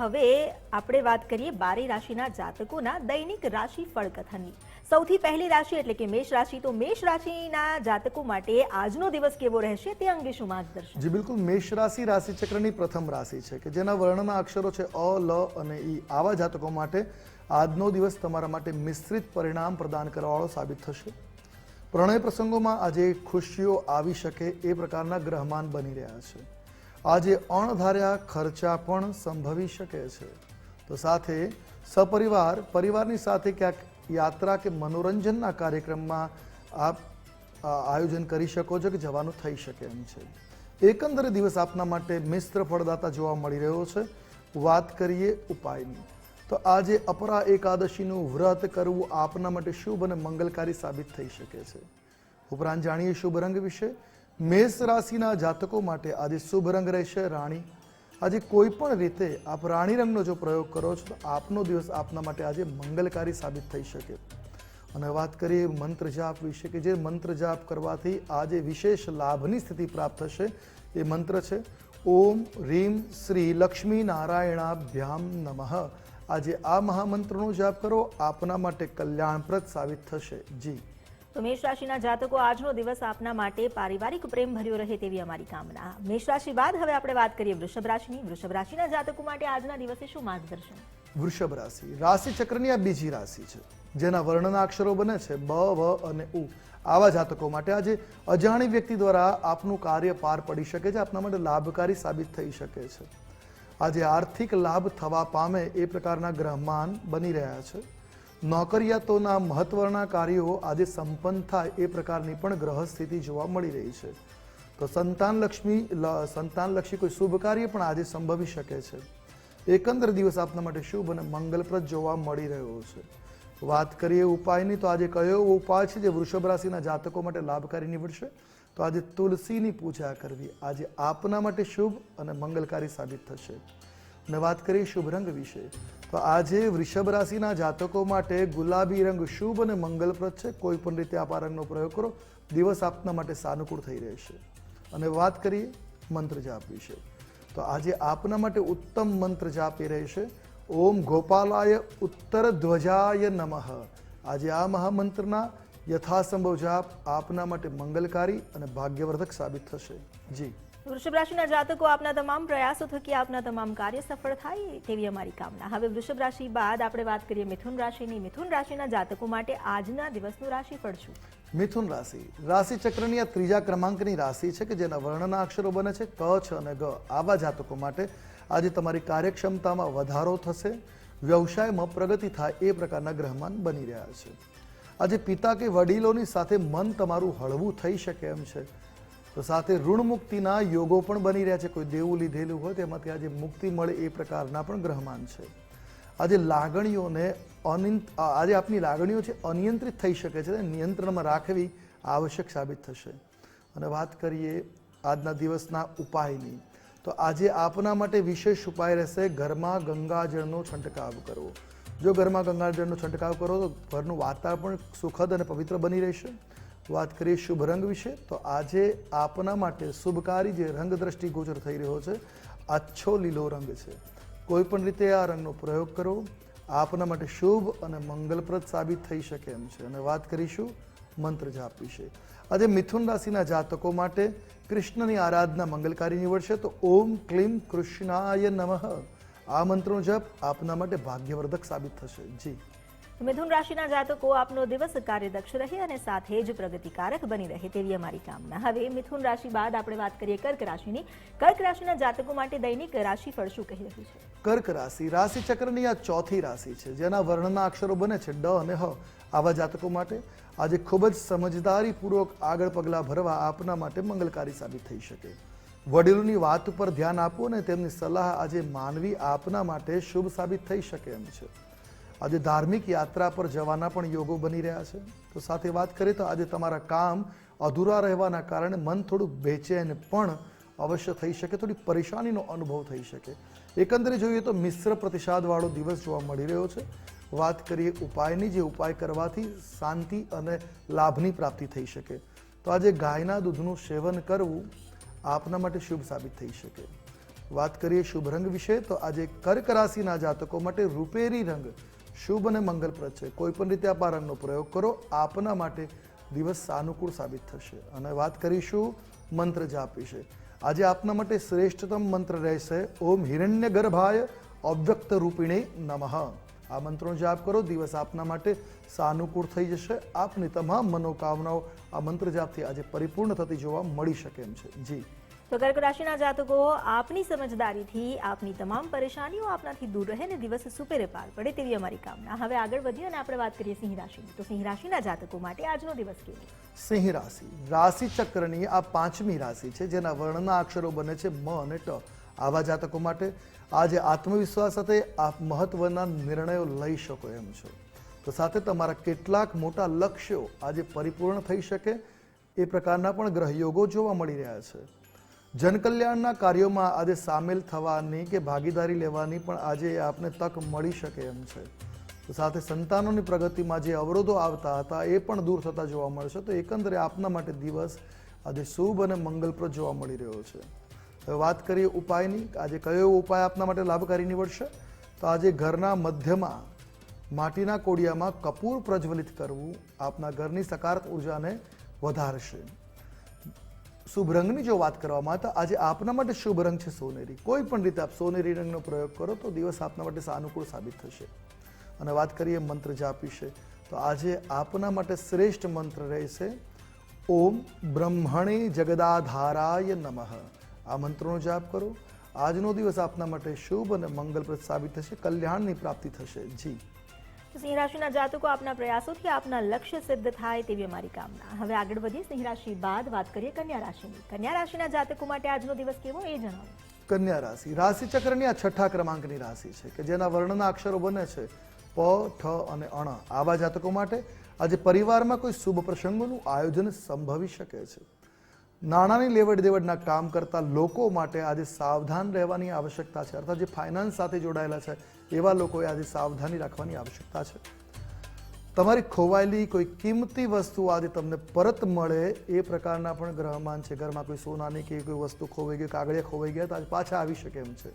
હવે આપણે વાત કરીએ બારે રાશિના જાતકોના દૈનિક રાશિ ફળકથનની સૌથી પહેલી રાશિ એટલે કે મેષ રાશિ, તો મેષ રાશિના જાતકો માટે આજનો દિવસ કેવો રહેશે તે અંગે શું માર્ગદર્શન? જી બિલકુલ, મેષ રાશિ રાશિ ચક્રની પ્રથમ રાશિ છે કે જેના વર્ણના અક્ષરો છે અ, લ અને ઈ. આવા જાતકો માટે આજનો દિવસ તમારા માટે મિશ્રિત પરિણામ પ્રદાન કરવાવાળો સાબિત થશે. પ્રણય પ્રસંગોમાં આજે ખુશીઓ આવી શકે એ પ્રકારના ગ્રહમાન બની રહ્યા છે. આજે અણધાર્યા ખર્ચા પણ સંભવી શકે છે. તો સાથે સપરિવાર, પરિવારની સાથે ક્યાંક યાત્રા કે મનોરંજનના કાર્યક્રમમાં આપ આયોજન કરી શકો છો કે જવાનું થઈ શકે એમ છે. એકંદરે દિવસ આપના માટે મિશ્ર ફળદાતા જોવા મળી રહ્યો છે. વાત કરીએ ઉપાયની. તો આજે અપરા એકાદશીનું વ્રત કરવું આપના માટે શુભ અને મંગલકારી સાબિત થઈ શકે છે. ઉપરાંત જાણીએ શુભ રંગ વિશે. મેષ રાશિના જાતકો માટે આજે શુભ રંગ રહેશે રાણી. આજે કોઈ પણ રીતે આપ રાણી રંગનો જો પ્રયોગ કરો છો, તો આપનો દિવસ આપના માટે આજે મંગલકારી સાબિત થઈ શકે. અને વાત કરીએ મંત્ર જાપ વિશે, કે જે મંત્ર જાપ કરવાથી આજે વિશેષ લાભની સ્થિતિ પ્રાપ્ત થશે. એ મંત્ર છે, ઓમ રીમ શ્રી લક્ષ્મી નારાયણાભ્યામ નમઃ. આજે આ મહામંત્રનો જાપ કરો, આપના માટે કલ્યાણપ્રદ સાબિત થશે. જી. તો મેષ રાશિના જાતકો આજનો દિવસ આપના માટે પારિવારિક પ્રેમ ભર્યો રહે તેવી અમારી કામના. મેષ રાશિ બાદ હવે આપણે વાત કરીએ વૃષભ રાશિની. વૃષભ રાશિના જાતકો માટે આજના દિવસે શું માર્ગદર્શન? વૃષભ રાશિ. રાશિ ચક્રની આ બીજી રાશિ છે, જેના વર્ણના અક્ષરો બને છે, બ, વ અને ઉ. આવા જાતકો માટે આજે અજાણી વ્યક્તિ દ્વારા આપનું કાર્ય પાર પડી શકે છે, આપના માટે લાભકારી સાબિત થઈ શકે છે. આજે આર્થિક લાભ થવા પામે એ પ્રકારના ગ્રહમાન બની રહ્યા છે. નોકરિયાતોના મહત્વના કાર્યો આજે સંપન્ન થાય એ પ્રકારની પણ ગ્રહ સ્થિતિ જોવા મળી રહી છે. તો સંતાનલક્ષ્મી સંતાનલક્ષી કોઈ શુભ કાર્ય પણ આજે સંભવી શકે છે. એકંદર દિવસ આપના માટે શુભ અને મંગલપ્રદ જોવા મળી રહ્યો છે. વાત કરીએ ઉપાયની, તો આજે કયો ઉપાય છે જે વૃષભ રાશિના જાતકો માટે લાભકારી નીવડશે? તો આજે તુલસીની પૂજા કરવી. આજે આપના માટે શુભ અને મંગલકારી સાબિત થશે. અને વાત કરીએ શુભ રંગ વિશે. તો આજે વૃષભ રાશિના જાતકો માટે ગુલાબી રંગ શુભ અને મંગલપ્રદ છે. કોઈ પણ રીતે આપ આ રંગનો પ્રયોગ કરો. દિવસ આપના માટે સાનુકૂળ થઈ રહેશે અને વાત કરીએ મંત્ર જાપ વિશે. તો આજે આપના માટે ઉત્તમ મંત્ર જાપ એ રહેશે ઓમ ગોપાલાય ઉત્તર ધ્વજાય નમઃ. આજે આ મહામંત્રના યથાસંભવ જાપ આપના માટે મંગલકારી અને ભાગ્યવર્ધક સાબિત થશે. જી. વૃષભ રાશિના જાતકો આપના તમામ પ્રયાસો થકી આપના તમામ કાર્ય સફળ થાય તેવી અમારી કામના. હવે વૃષભ રાશિ બાદ આપણે વાત કરીએ મિથુન રાશિની. મિથુન રાશિના જાતકો માટે આજના દિવસનું રાશિફળ શું? મિથુન રાશિ. રાશિ ચક્રની આ ત્રીજા ક્રમાંકની રાશિ છે કે જેના વર્ણના અક્ષરો બને છે ક, છ અને ગ. આવા જાતકો માટે આજે તમારી કાર્યક્ષમતામાં વધારો થશે, વ્યવસાયમાં પ્રગતિ થાય એ પ્રકારના ગ્રહમાન બની રહ્યા છે. આજે પિતા કે વડીલોની સાથે મન તમારું હળવું થઈ શકે એમ છે. તો સાથે ઋણ મુક્તિના યોગો પણ બની રહ્યા છે. કોઈ દેવું લીધેલું હોય તેમાંથી આજે મુક્તિ મળે એ પ્રકારના પણ ગ્રહમાન છે. આજે લાગણીઓને અનિયંત આજે આપની લાગણીઓ છે અનિયંત્રિત થઈ શકે છે નિયંત્રણમાં રાખવી આવશ્યક સાબિત થશે. અને વાત કરીએ આજના દિવસના ઉપાયની, તો આજે આપના માટે વિશેષ ઉપાય રહેશે ઘરમાં ગંગાજળનો છંટકાવ કરવો. જો ઘરમાં ગંગાજળનો છંટકાવ કરો તો ઘરનું વાતાવરણ પણ સુખદ અને પવિત્ર બની રહેશે. વાત કરીએ શુભ રંગ વિશે, તો આજે આપના માટે શુભકારી જે રંગ દ્રષ્ટિ ગોચર થઈ રહ્યો છે, આછો લીલો રંગ છે. કોઈ પણ રીતે આ રંગનો પ્રયોગ કરો. આપના માટે શુભ અને મંગલપ્રદ સાબિત થઈ શકે એમ છે. અને વાત કરીશું મંત્ર જાપ વિશે. આજે મિથુન રાશિના જાતકો માટે કૃષ્ણની આરાધના મંગલકારી નીવડશે, તો ઓમ ક્લીમ કૃષ્ણાય નમઃ. આ મંત્રનો જપ આપના માટે ભાગ્યવર્ધક સાબિત થશે. જી. મિથુન રાશિના જાતકો આપનો દિવસ કાર્યદક્ષ રહે અને સાથે જ પ્રગતિકારક બની રહે તેવી અમારી કામના. હવે મિથુન રાશિ બાદ આપણે વાત કરીએ કર્ક રાશિની. કર્ક રાશિના જાતકો માટે દૈનિક રાશિફળ શું કહી રહ્યું છે? કર્ક રાશિ રાશિ ચક્રની આ ચોથી રાશિ છે, જેના વર્ણના અક્ષરો બને છે ડ અને હ. આવા જાતકો માટે આજે ખૂબ જ સમજદારીપૂર્વક આગળ પગલાં ભરવા આપના માટે મંગલકારી સાબિત થઈ શકે. વડીલોની વાત ઉપર ધ્યાન આપવું અને તેમની સલાહ આજે માનવી આપના માટે શુભ સાબિત થઈ શકે એમ છે. આજે ધાર્મિક યાત્રા પર જવાના પણ યોગો બની રહ્યા છે. તો સાથે વાત કરીએ તો આજે તમારા કામ અધૂરા રહેવાના કારણે મન થોડું બેચેન પણ અવશ્ય થઈ શકે, થોડી પરેશાનીનો અનુભવ થઈ શકે. એકંદરે જોઈએ તો મિશ્ર પ્રતિસાદવાળો દિવસ જોવા મળી રહ્યો છે. વાત કરીએ ઉપાયની, જે ઉપાય કરવાથી શાંતિ અને લાભની પ્રાપ્તિ થઈ શકે. તો આજે ગાયના દૂધનું સેવન કરવું આપના માટે શુભ સાબિત થઈ શકે. વાત કરીએ શુભ રંગ વિશે, તો આજે કર્ક રાશિના જાતકો માટે રૂપેરી રંગ શુભ અને મંગલપ્રદ છે. કોઈ પણ રીતે આ પારણનો પ્રયોગ કરો. આપના માટે દિવસ સાનુકૂળ સાબિત થશે. અને વાત કરીશું મંત્ર જાપ વિશે આજે આપના માટે શ્રેષ્ઠતમ મંત્ર રહેશે, ઓમ હિરણ્ય ગર્ભાય અવ્યક્ત રૂપિણે નમઃ. આ મંત્રનો જાપ કરો. દિવસ આપના માટે સાનુકૂળ થઈ જશે. આપની તમામ મનોકામનાઓ આ મંત્ર જાપથી આજે પરિપૂર્ણ થતી જોવા મળી શકે એમ છે. જી. તો કર્ક રાશિના જાતકો, આપની સમજદારીથી આપની તમામ પરેશાનીઓ આપનાથી દૂર રહે ને દિવસ સુપેરે પાર પડે તેવી અમારી કામના. હવે આગળ વધીએ અને આપણે વાત કરીએ સિંહ રાશિની. તો સિંહ રાશિના જાતકો માટે આજનો દિવસ કેવો? સિંહ રાશિ. રાશિ ચક્રની આ પાંચમી રાશિ છે, જેના વર્ણના અક્ષરો બને છે મ અને ટ. આવા જાતકો માટે આજે આત્મવિશ્વાસ સાથે આપ મહત્વના નિર્ણયો લઈ શકો એમ છો. તો સાથે તમારા કેટલાક મોટા લક્ષ્યો આજે પરિપૂર્ણ થઈ શકે એ પ્રકારના પણ ગ્રહયોગો જોવા મળી રહ્યા છે. જનકલ્યાણના કાર્યોમાં આજે સામેલ થવાની કે ભાગીદારી લેવાની પણ આજે આપને તક મળી શકે એમ છે. સાથે સંતાનોની પ્રગતિમાં જે અવરોધો આવતા હતા એ પણ દૂર થતા જોવા મળશે તો એકંદરે આપના માટે દિવસ આજે શુભ અને મંગલપ્રદ જોવા મળી રહ્યો છે. હવે વાત કરીએ ઉપાયની. આજે કયો એવો ઉપાય આપના માટે લાભકારી નીવડશે? તો આજે ઘરના મધ્યમાં માટીના કોડિયામાં કપૂર પ્રજ્વલિત કરવું આપના ઘરની સકારાત્મક ઉર્જાને વધારશે. શુભ રંગની જો વાત કરવામાં તો આજે આપના માટે શુભ રંગ છે સોનેરી. કોઈ પણ રીતે આપ સોનેરી રંગનો પ્રયોગ કરો તો દિવસ આપના માટે સાનુકૂળ સાબિત થશે. અને વાત કરીએ મંત્ર જાપ વિશે તો આજે આપના માટે શ્રેષ્ઠ મંત્ર રહેશે, ઓમ બ્રહ્મણે જગદાધારાય નમઃ. આ મંત્રનો જાપ કરો. આજનો દિવસ આપના માટે શુભ અને મંગલપ્રદ સાબિત થશે, કલ્યાણની પ્રાપ્તિ થશે. જી. સિંહ રાશિના જાતકો આપના પ્રયાસોથી આપના લક્ષ્ય સિદ્ધ થાય તેવી અમારી કામના. હવે આગળ વધીએ સિંહ રાશિ બાદ વાત કરીએ કન્યા રાશિની. કન્યા રાશિના જાતકો માટે આજનો દિવસ કેવો એ જણાવો. કન્યા રાશિ. રાશિ ચક્રની આ છઠ્ઠા ક્રમાંકની રાશિ છે કે જેના વર્ણના અક્ષરો બને છે પ, ઠ અને અણ. આવા જાતકો માટે આજે પરિવારમાં કોઈ શુભ પ્રસંગોનું આયોજન સંભવી શકે છે. નાણાંની લેવડ દેવડના કામ કરતા લોકો માટે આજે સાવધાન રહેવાની આવશ્યકતા છે. અર્થાત જે ફાઇનાન્સ સાથે જોડાયેલા છે એવા લોકોએ આજે સાવધાની રાખવાની આવશ્યકતા છે. તમારી ખોવાયેલી કોઈ કિંમતી વસ્તુ આજે તમને પરત મળે, એ પ્રકારના પણ ગ્રહમાન છે. ઘરમાં કોઈ સોનાની કે કોઈ વસ્તુ ખોવાઈ ગઈ, કાગળિયા ખોવાઈ ગયા, તો આજે પાછા આવી શકે એમ છે.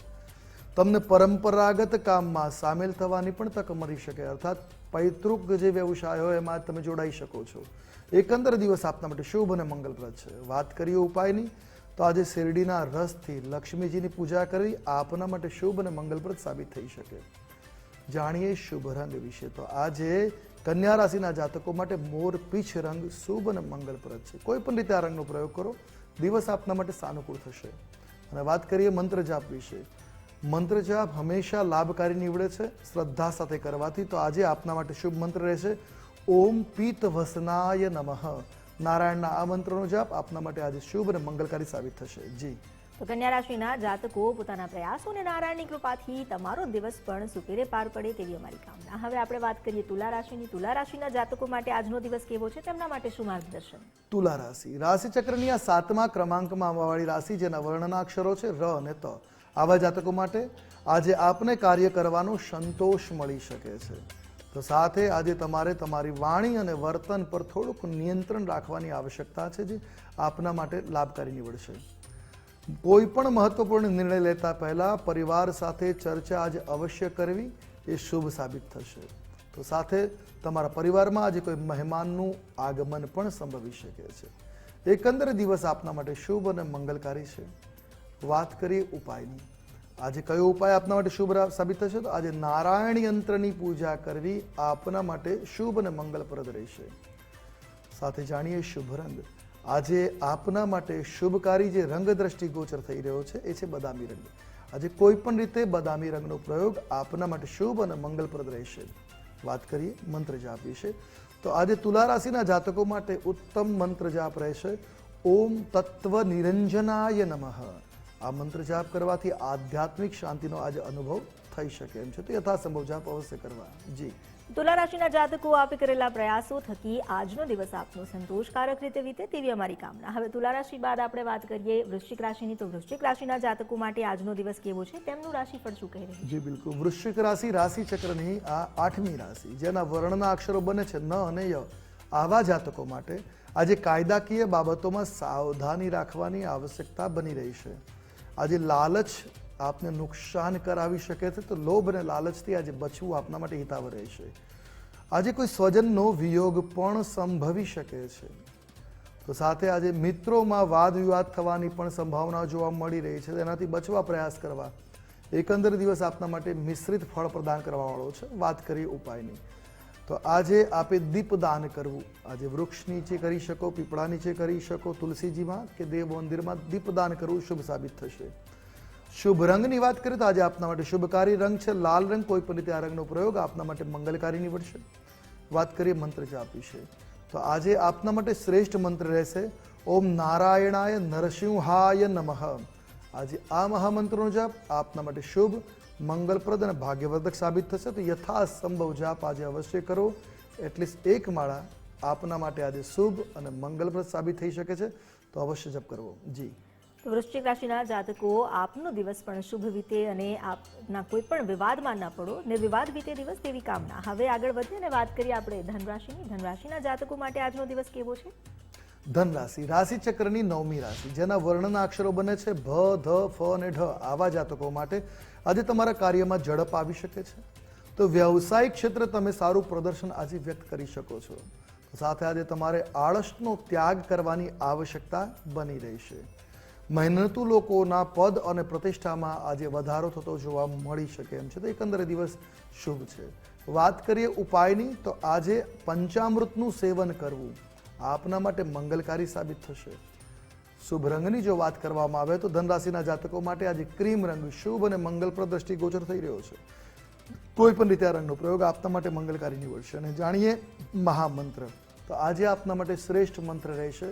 તમને પરંપરાગત કામમાં સામેલ થવાની પણ તક મળી શકે. અર્થાત પૈતૃક જે વ્યવસાય હોય, એમાં તમે જોડાઈ શકો છો. એકંદર દિવસ આપના માટે શુભ અને મંગલપ્રદ છે. વાત કરીએ ઉપાયની તો આજે શેરડીના રસથી લક્ષ્મીજીની પૂજા કરી આપના માટે શુભ અને મંગલપ્રદ સાબિત થઈ શકે. જાણીએ શુભ રંગ વિશે. તો આજે કન્યા રાશિના જાતકો માટે મોર પીછ રંગ શુભ અને મંગલપ્રદ છે. કોઈ પણ રીતે આ રંગનો પ્રયોગ કરો. દિવસ આપના માટે સાનુકૂળ થશે. અને વાત કરીએ મંત્ર જાપ વિશે. મંત્ર જાપ હંમેશા લાભકારી નીવડે છે. શ્રદ્ધા સાથે કરવાથી તો આજે આપના માટે શુભ મંત્ર રહેશે. ઓમ પીત વસનાય નમઃ. નારાયણના આ મંત્રનો જાપ આપના માટે આજે શુભ અને મંગલકારી સાબિત થશે. જી. તો કન્યા રાશિના જાતકો પોતાના પ્રયાસો અને નારાયણની કૃપાથી તમારો દિવસ પણ સુપેરે પાર પડે તેવી અમારી કામના. હવે આપણે વાત કરીએ તુલા રાશિની. તુલા રાશિના જાતકો માટે આજનો દિવસ કેવો છે? તેમના માટે શું માર્ગદર્શન? તુલા રાશિ. રાશિ ચક્રની આ સાતમા ક્રમાંકમાં આવવાવાળી રાશિ જેના વર્ણના અક્ષરો છે ર અને ત. આવા જાતકો માટે આજે આપને કાર્ય કરવાનો સંતોષ મળી શકે છે. તો સાથે આજે તમારે તમારી વાણી અને વર્તન પર થોડુંક નિયંત્રણ રાખવાની આવશ્યકતા છે જે આપના માટે લાભકારી નીવડશે. કોઈ પણ મહત્વપૂર્ણ નિર્ણય લેતા પહેલા પરિવાર સાથે ચર્ચા આજે અવશ્ય કરવી એ શુભ સાબિત થશે. તો સાથે તમારા પરિવારમાં આજે કોઈ મહેમાનનું આગમન પણ સંભવી શકે છે. એકંદરે દિવસ આપના માટે શુભ અને મંગલકારી છે. વાત કરીએ ઉપાયની. આજે કયો ઉપાય આપના માટે શુભ સાબિત થશે? તો આજે નારાયણ યંત્રની પૂજા કરવી આપના માટે શુભ અને મંગલપ્રદ રહેશે. સાથે જાણીએ શુભ રંગ. આજે આપના માટે શુભકારી જે રંગ દ્રષ્ટિ ગોચર થઈ રહ્યો છે, એ છે બદામી રંગ. આજે કોઈ પણ રીતે બદામી રંગનો પ્રયોગ આપના માટે શુભ અને મંગલપ્રદ રહેશે. વાત કરીએ મંત્ર જાપ વિશે. તો આજે તુલા રાશિના જાતકો માટે ઉત્તમ મંત્ર જાપ રહેશે. ઓમ તત્વ નિરંજનાય નમઃ. આ મંત્ર જાપ કરવાથી આધ્યાત્મિક શાંતિનો આજે અનુભવ થઈ શકે એમ છે. તો યથાસંભવ જાપ અવશ્ય કરવા. જી. તુલા રાશિના જાતકો આપે કરેલા પ્રયાસો થકી આજનો દિવસ આપનો સંતોષકારક રીતે વીતે તેવી અમારી કામના. હવે તુલા રાશિ બાદ આપણે વાત કરીએ વૃશ્ચિક રાશિની. તો વૃશ્ચિક રાશિના જાતકો માટે આજનો દિવસ કેવો છે? તેમનું રાશિફળ શું કહે રહ્યું જી બિલકુલ. વૃશ્ચિક રાશિ રાશિ ચક્રની આ આઠમી રાશિ જેના વર્ણના અક્ષરો બને છે ન અને ય. આવા જાતકો માટે આજે કાયદાકીય બાબતોમાં સાવધાની રાખવાની આવશ્યકતા બની રહી છે. આજે લાલચ આપને નુકસાન કરાવી શકે છે, તો લોભ અને લાલચથી આજે બચવું આપના માટે હિતાવ રહેશે. આજે કોઈ સ્વજનનો વિયોગ પણ સંભવી શકે છે. તો સાથે આજે મિત્રોમાં વાદ વિવાદ થવાની પણ સંભાવના જોવા મળી રહી છે, તેનાથી બચવા પ્રયાસ કરવા. એકંદર દિવસ આપના માટે મિશ્રિત ફળ પ્રદાન કરવાવાળો છે, વાત કરીએ ઉપાયની. તો આજે આપે દીપદાન કરવું. આજે વૃક્ષ નીચે કરી શકો, પીપળા નીચે કરી શકો, તુલસીજીમાં કે દેવ મંદિરમાં દીપદાન કરવું શુભ સાબિત થશે. શુભ રંગની વાત કરીએ તો આજે આપના માટે શુભકારી રંગ છે. લાલ રંગ, કોઈ પણ રીતે આ રંગનો પ્રયોગ આપના માટે મંગલકારી નીવડશે. વાત કરીએ મંત્ર જાપ વિશે. તો આજે આપના માટે શ્રેષ્ઠ મંત્ર રહેશે, ઓમ નારાયણાય નરસિંહાય નમઃ. આજે આ મહામંત્રનો જાપ આપના માટે શુભ મંગલપ્રદ અને ભાગ્યવર્ધક સાબિત થશે. તો યથાસંભવ જાપ આજે અવશ્ય કરો. એટલીસ્ટ એક માળા આપના માટે આજે શુભ અને મંગલપ્રદ સાબિત થઈ શકે છે. તો અવશ્ય જપ કરવો. જી. વૃશ્ચિક રાશિના જાતકો, આપનો દિવસ પણ શુભ વીતે અને આપના કોઈ પણ વિવાદમાં ન પડો નિર્વિવાદ વીતે દિવસ તેવી કામના. હવે આગળ વધીને વાત કરીએ આપણે ધનરાશિની. ધનરાશિના જાતકો માટે આજનો દિવસ કેવો છે? ધન રાશિ રાશિ ચક્રની નવમી રાશિ, જેના વર્ણના અક્ષરો બને છે ભ, ધ, ફ અને ઢ. આવા જાતકો માટે આજે તમારા કાર્યમાં ઝડપ આવી શકે છે. તો વ્યવસાયિક ક્ષેત્રે તમે સારું પ્રદર્શન આજે વ્યક્ત કરી શકો છો. સાથે આજે તમારે આળસનો ત્યાગ કરવાની આવશ્યકતા બની રહેશે મહેનતુ લોકોના પદ અને પ્રતિષ્ઠામાં આજે વધારો થતો જોવા મળી શકે એમ છે. તો એકંદરે દિવસ શુભ છે. વાત કરીએ ઉપાયની, તો આજે પંચામૃતનું સેવન કરવું. આપના માટે મંગલકારી સાબિત થશે. શુભ રંગની જો વાત કરવામાં આવે તો ધનરાશિના જાતકો માટે આજે ક્રીમ રંગ શુભ અને મંગલપ્રદ દ્રષ્ટિગોચર થઈ રહ્યો છે. કોઈ પણ રીતે આ રંગનો પ્રયોગ આપના માટે મંગલકારી નીવડશે. અને જાણીએ મહામંત્ર. તો આજે આપના માટે શ્રેષ્ઠ મંત્ર રહેશે.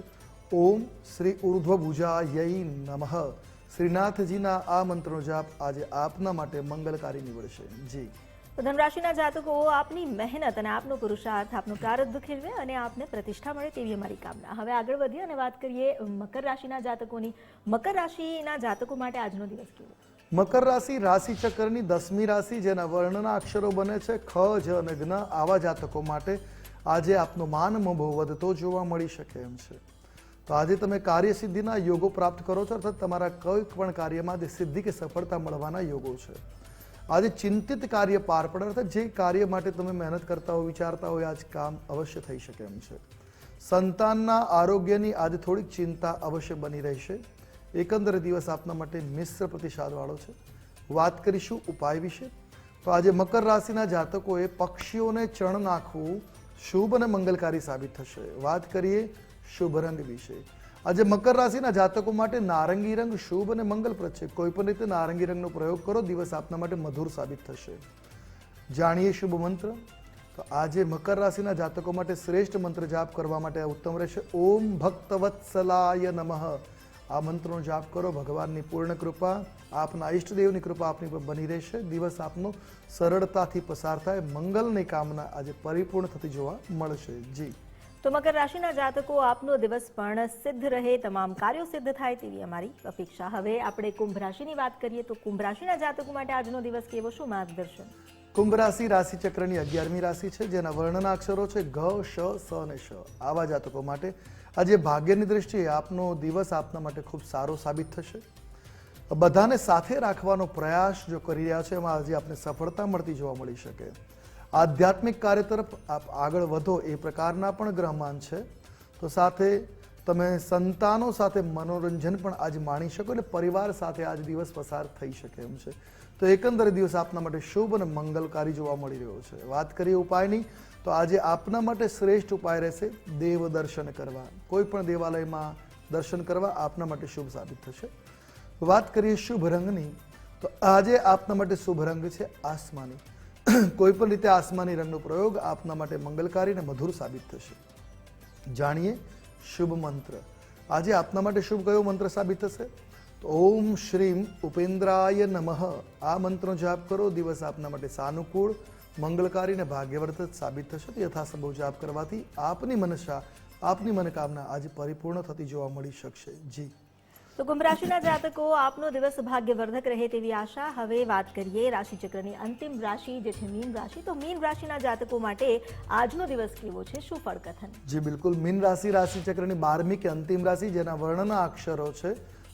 ઓમ શ્રી ઉર્ધ્વભુજાય નમઃ. શ્રીનાથજીના આ મંત્રનો જાપ આજે આપના માટે મંગલકારી નીવડશે. જી. તો ધનરાશિના જાતકો, આપની મહેનત અને આપનો પુરુષાર્થ, આપનું પ્રારબ્ધ ખીલવે અને આપને પ્રતિષ્ઠા મળે તેવી અમારી કામના. હવે આગળ વધીએ અને વાત કરીએ મકર રાશિના જાતકોની. મકર રાશિના જાતકો માટે આજનો દિવસ કેવો? મકર રાશિ રાશિ ચક્રની દસમી રાશિ, જેના વર્ણના અક્ષરો બને છે ખ, જ અને જ્ઞ આવા જાતકો માટે આજે આપનો માન મોભો વધતો જોવા મળી શકે એમ છે. તો આજે તમે કાર્યસિદ્ધિના યોગો પ્રાપ્ત કરો છો, અર્થાત તમારા કોઈ પણ કાર્યમાં જે સિદ્ધિ કે સફળતા મળવાના યોગો છે. આજે ચિંતિત કાર્ય પાર પડે, અર્થાત જે કાર્ય માટે તમે મહેનત કરતા હો, વિચારતા હોય આજ કામ અવશ્ય થઈ શકે એમ છે. સંતાનના આરોગ્યની આજે થોડીક ચિંતા અવશ્ય બની રહેશે. એકંદરે દિવસ આપના માટે મિશ્ર પ્રતિસાદવાળો છે. વાત કરીશું ઉપાય વિશે. તો આજે મકર રાશિના જાતકોએ પક્ષીઓને ચણ નાખવું શુભ અને મંગલકારી સાબિત થશે. વાત કરીએ શુભ રંગ વિશે. આજે મકર રાશિના જાતકો માટે નારંગી રંગ શુભ અને મંગલપ્રદ છે. કોઈ પણ રીતે નારંગી રંગનો પ્રયોગ કરો, દિવસ આપના માટે મધુર સાબિત થશે. જાણીએ શુભ મંત્ર? તો આજે મકર રાશિના જાતકો માટે શ્રેષ્ઠ મંત્ર જાપ કરવા માટે ઉત્તમ રહેશે. ઓમ ભક્તવત્સલાય નમઃ. આ મંત્રનો જાપ કરો. ભગવાનની પૂર્ણ કૃપા, આપના ઈષ્ટદેવની કૃપા આપની પર બની રહેશે. દિવસ આપનો સરળતાથી પસાર થાય. મંગલની કામના આજે પરિપૂર્ણ થતી જોવા મળશે. જી. તો મકર રાશિના જાતકો આપનો દિવસ પણ સિદ્ધ રહે, તમામ કાર્યો સિદ્ધ થાય તેવી અમારી અપેક્ષા. હવે આપણે કુંભ રાશિની વાત કરીએ તો કુંભ રાશિના જાતકો માટે આજનો દિવસ કેવો શું માર્ગદર્શન? કુંભ રાશિ રાશિ ચક્રની અગિયારમી રાશિ છે, જેના વર્ણના અક્ષરો છે ઘ, શ, સ અને શ. આવા જાતકો માટે આજે ભાગ્યની દ્રષ્ટિએ આપનો દિવસ આપના માટે ખૂબ સારો સાબિત થશે. બધાને સાથે રાખવાનો પ્રયાસ જો કરી રહ્યા છે, એમાં આજે આપને સફળતા મળતી જોવા મળી શકે. આધ્યાત્મિક કાર્ય તરફ આગળ વધો એ પ્રકારના પણ ગ્રહમાન છે. તો સાથે તમે સંતાનો સાથે મનોરંજન પણ આજ માણી શકો એટલે પરિવાર સાથે આજ દિવસ પસાર થઈ શકે એમ છે. તો એકંદરે દિવસ આપના માટે શુભ અને મંગલકારી જોવા મળી રહ્યો છે. વાત કરીએ ઉપાયની તો આજે આપના માટે શ્રેષ્ઠ ઉપાય રહેશે દેવ દર્શન કરવા. કોઈ પણ દેવાલયમાં દર્શન કરવા આપના માટે શુભ સાબિત થશે. વાત કરીએ શુભ રંગની, તો આજે આપના માટે શુભ રંગ છે આસમાની. કોઈ પણ રીતે આસમાની રંગનો પ્રયોગ આપના માટે મંગલકારી અને મધુર સાબિત થશે. જાણીએ શુભ મંત્ર. આજે આપના માટે શુભ કયો મંત્ર સાબિત થશે? તો ઓમ શ્રીમ ઉપેન્દ્રાય નમઃ. આ મંત્રનો જાપ કરો. દિવસ આપના માટે સાનુકૂળ, મંગલકારી અને ભાગ્યવર્ત સાબિત થશે. તો યથાસંભવ જાપ કરવાથી આપની મનસા, આપની મનોકામના આજે પરિપૂર્ણ થતી જોવા મળી શકશે. જી. તો કુંભ રાશિના જાતકો આપનો દિવસ ભાગ્યવર્ધક રહે તેવી આશા. હવે વાત કરીએ રાશિચક્રની અંતિમ રાશિ જે છે મીન રાશિ. તો મીન રાશિના જાતકો માટે આજનો દિવસ કેવો છે? શું ફળકથન? જી, બિલકુલ. મીન રાશિ રાશિ ચક્રની બારમી કે અંતિમ રાશિ, જેના વર્ણના અક્ષરો છે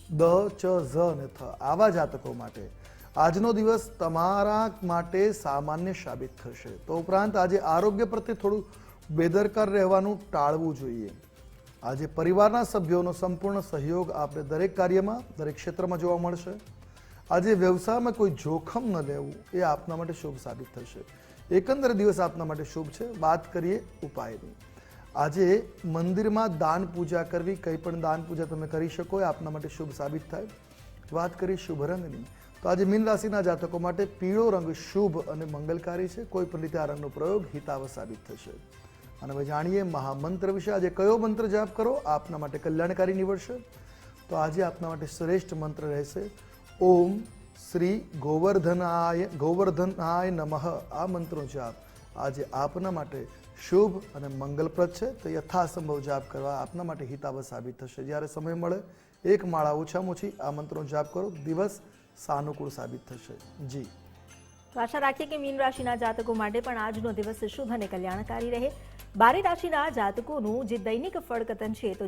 દ, ચ, ઝ અને થ. આવા જાતકો માટે આજનો દિવસ તમારા માટે સામાન્ય સાબિત થશે. તો ઉપરાંત આજે આરોગ્ય પ્રત્યે થોડું બેદરકાર રહેવાનું ટાળવું જોઈએ. આજે પરિવારના સભ્યોનો સંપૂર્ણ સહયોગ આપણે દરેક કાર્યમાં, દરેક ક્ષેત્રમાં જોવા મળશે. આજે વ્યવસાયમાં કોઈ જોખમ ન લેવું એ આપના માટે શુભ સાબિત થશે. એકંદર દિવસ આપના માટે શુભ છે. વાત કરીએ ઉપાયની. આજે મંદિરમાં દાન પૂજા કરવી, કંઈ પણ દાન પૂજા તમે કરી શકો એ આપના માટે શુભ સાબિત થાય. વાત કરીએ શુભ રંગની. તો આજે મીન રાશિના જાતકો માટે પીળો રંગ શુભ અને મંગલકારી છે. કોઈ પણ રીતે આ રંગનો પ્રયોગ હિતાવ સાબિત થશે. અને હવે જાણીએ મહામંત્ર વિશે. આજે કયો મંત્ર જાપ કરો? આપના માટે કલ્યાણકારી નીવડશે. તો આજે આપના માટે શ્રેષ્ઠ મંત્ર રહેશે. ઓમ શ્રી ગોવર્ધનાય ગોવર્ધનાય નમઃ. આ મંત્રનો જાપ આજે આપના માટે શુભ અને મંગલપ્રદ છે. તો યથાસંભવ જાપ કરવા આપના માટે હિતાવ સાબિત થશે. જ્યારે સમય મળે, એક માળા ઓછામાં ઓછી આ મંત્રનો જાપ કરો. દિવસ સાનુકૂળ સાબિત થશે. જી. આશા રાખીએ કે મીન રાશિના જાતકો માટે પણ આજનો દિવસ શુભ અને કલ્યાણકારી રહે. બારી રાશિના જાતકોનું જે દૈનિક ફળકથન છે, તો